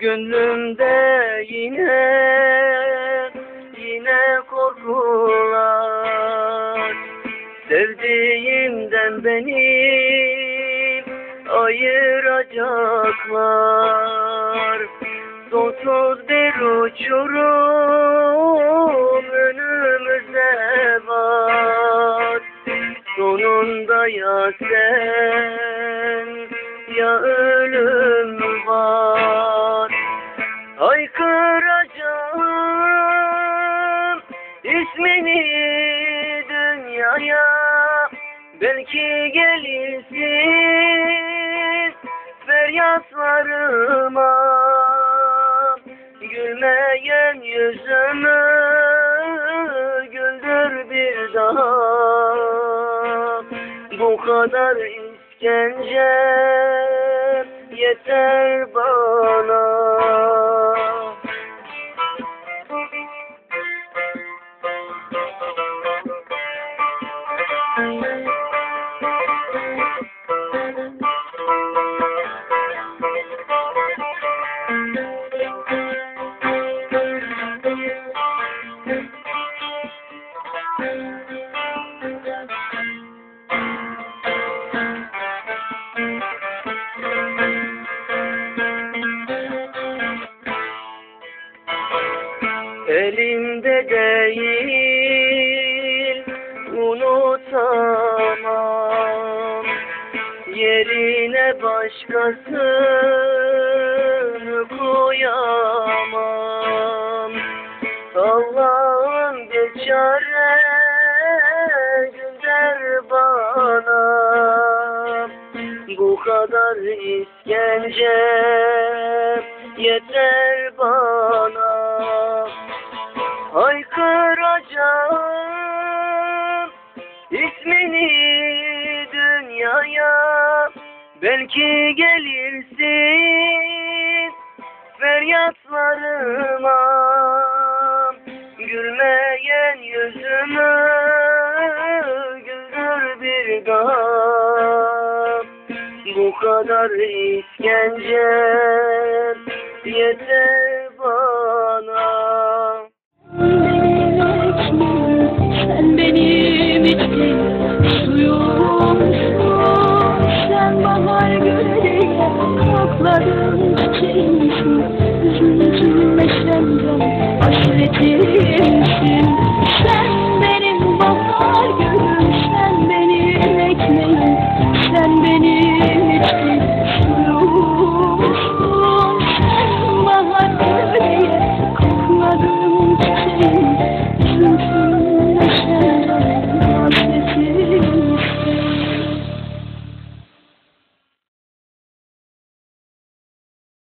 Gönlümde yine yine korkular. Sevdiğimden beni ayıracaklar. Sonsuz bir uçurum önümüzde var. Sonunda ya sen ya ölüm Belki gelirsin feryatlarıma. Gülmeyen yüzümü güldür bir daha. Bu kadar işkence yeter bana değil unutamam. Yerine başkasını koyamam. Allah'ım bir çare gönder bana. Bu kadar işkence yeter bana Haykıracağım ismini dünyaya. Belki gelirsin feryatlarıma Gülmeyen yüzümü güldür bir daha Bu kadar işkence yeter Yarın çiçeğimsin Üzülme üzülme senden Aşiretim